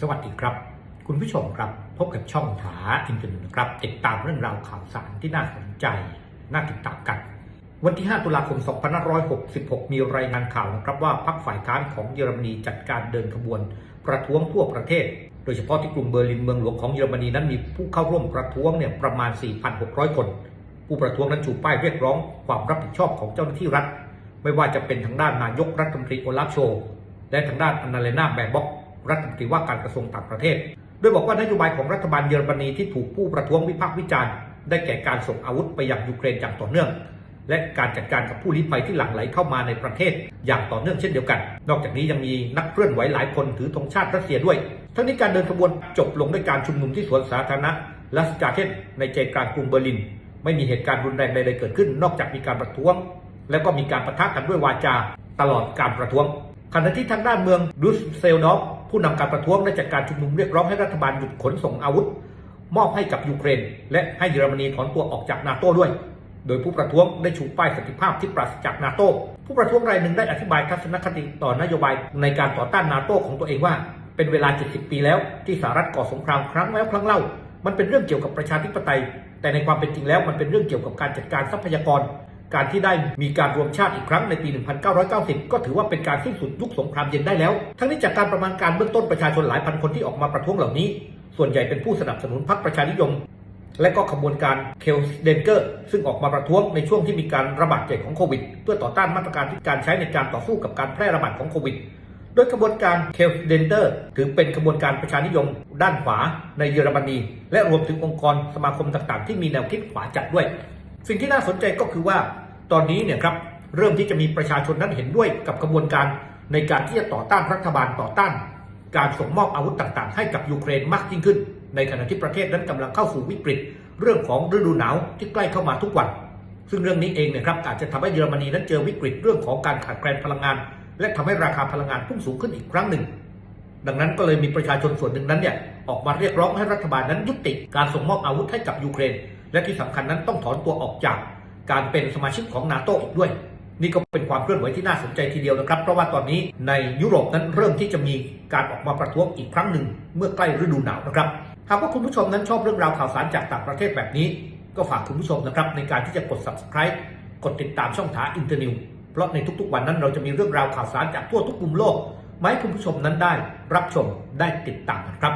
สวัสดีครับ คุณผู้ชมครับ พบกับช่องถาอินเทอร์เน็ตนครับ ติดตามเรื่องราวข่าวสารที่น่าสนใจ น่าติดตามกัน วันที่ 5 ตุลาคม 2566 มีรายงานข่าวนะครับว่าพรรคฝ่ายค้านของเยอรมนีจัดการเดินขบวน ประท้วงทั่วประเทศ โดยเฉพาะที่กรุงเบอร์ลินเมืองหลวงของเยอรมนีนั้นมีผู้เข้าร่วมประท้วงเนี่ยประมาณ 4,600 คน ผู้ประท้วงนั้นชูป้ายเรียกร้องความรับผิดชอบของเจ้าหน้าที่รัฐ ไม่ว่าจะเป็นทางด้านนายกรัฐมนตรีโอลาฟโชและทางด้านอันนาเลนาแบร์บ็อก รัฐมนตรีว่าการกระทรวงต่างประเทศ โดยบอกว่านโยบายของรัฐบาลเยอรมนีที่ถูกผู้ประท้วงวิพากษ์วิจารณ์ ได้แก่การส่งอาวุธไปยังยูเครนอย่างต่อเนื่อง และการจัดการกับผู้ลี้ภัยที่หลั่งไหลเข้ามาในประเทศ อย่างต่อเนื่องเช่นเดียวกัน นอกจากนี้ยังมีนักเคลื่อนไหวหลายคนถือธงชาติรัสเซียด้วย ทั้งนี้การเดินขบวนจบลงด้วยการชุมนุมที่สวนสาธารณะลัสจาเทนในใจกลางกรุงเบอร์ลิน ไม่มีเหตุการณ์รุนแรงใดๆเกิดขึ้น นอกจากมีการประท้วง แล้วก็มีการประทะกันด้วยวาจาตลอดการประท้วงขณะที่ทางด้านเมืองดุสเซลดอฟ ผู้นำการประท้วงได้จัดการชุมนุมเรียกร้องให้รัฐบาลหยุดขนส่งอาวุธ มอบให้กับยูเครน และให้เยอรมนีถอนตัวออกจากนาโต้ด้วย โดยผู้ประท้วงได้ชูป้ายสันติภาพที่ปราศจากนาโต้ผู้ประท้วงรายหนึ่งได้อธิบายทัศนคติต่อนโยบายในการต่อต้านนาโต้ของตัวเองว่า เป็นเวลา 70 ปีแล้วที่สหรัฐก่อสงครามครั้งแล้วครั้งเล่า มันเป็นเรื่องเกี่ยวกับประชาธิปไตย แต่ในความเป็นจริงแล้วมันเป็นเรื่องเกี่ยวกับการจัดการทรัพยากร การที่ได้มีการรวมชาติอีกครั้งในปี 1990 ก็ถือว่าเป็นการสิ้นสุดยุคสงครามเย็นได้แล้ว ทั้งนี้จากการประมาณการเบื้องต้นประชาชนหลายพันคนที่ออกมาประท้วงเหล่านี้ ส่วนใหญ่เป็นผู้สนับสนุนพรรคประชานิยม และก็ขบวนการเคลเดนเกอร์ ซึ่งออกมาประท้วงในช่วงที่มีการระบาดใหญ่ของโควิด เพื่อต่อต้านมาตรการที่การใช้ในการต่อสู้กับการแพร่ระบาดของโควิดโดยขบวนการเคลเดนเตอร์ถือเป็นขบวนการประชานิยมด้านขวาในเยอรมนี และรวมถึงองค์กรสมาคมต่างๆ ที่มีแนวคิดขวาจัดด้วย สิ่งที่น่าสนใจก็คือว่าตอนนี้เนี่ยครับเริ่มที่จะมีประชาชนนั้นเห็นด้วยกับกระบวนการในการที่จะต่อต้านรัฐบาลต่อต้าน การส่งมอบอาวุธต่างๆ ให้กับยูเครนมากยิ่งขึ้น ในขณะที่ประเทศนั้นกำลังเข้าสู่วิกฤต เรื่องของฤดูหนาวที่ใกล้เข้ามาทุกวัน ซึ่งเรื่องนี้เองเนะครับอาจจะทำให้เยอรมนีนั้นเจอวิกฤตเรื่องของการขาดแคลนพลังงาน และทำให้ราคาพลังงานพุ่งสูงขึ้นอีกครั้งหนึ่ง ดังนั้นก็เลยมีประชาชนส่วนหนึ่งนั้นเนี่ยออกมาเรียกร้องให้รัฐบาลนั้นยุติการส่งมอบอาวุธให้กับยูเครน และที่สำคัญนั้นต้องถอนตัวออกจากการเป็นสมาชิกของนาโตอีกด้วย นี่ก็เป็นความเคลื่อนไหวที่น่าสนใจทีเดียวนะครับ เพราะว่าตอนนี้ในยุโรปนั้นเริ่มที่จะมีการออกมาประท้วงอีกครั้งหนึ่ง เมื่อใกล้ฤดูหนาวนะครับหากว่าคุณผู้ชมนั้นชอบเรื่องราวข่าวสารจากต่างประเทศแบบนี้ ก็ฝากคุณผู้ชมนะครับในการที่จะกด subscribe กดติดตามช่องทางอินเตอร์นิวเพราะในทุกๆ วันนั้นเราจะมีเรื่องราวข่าวสารจากทั่วทุกมุมโลกมาให้คุณผู้ชมนั้นได้รับชมได้ติดตามกันครับ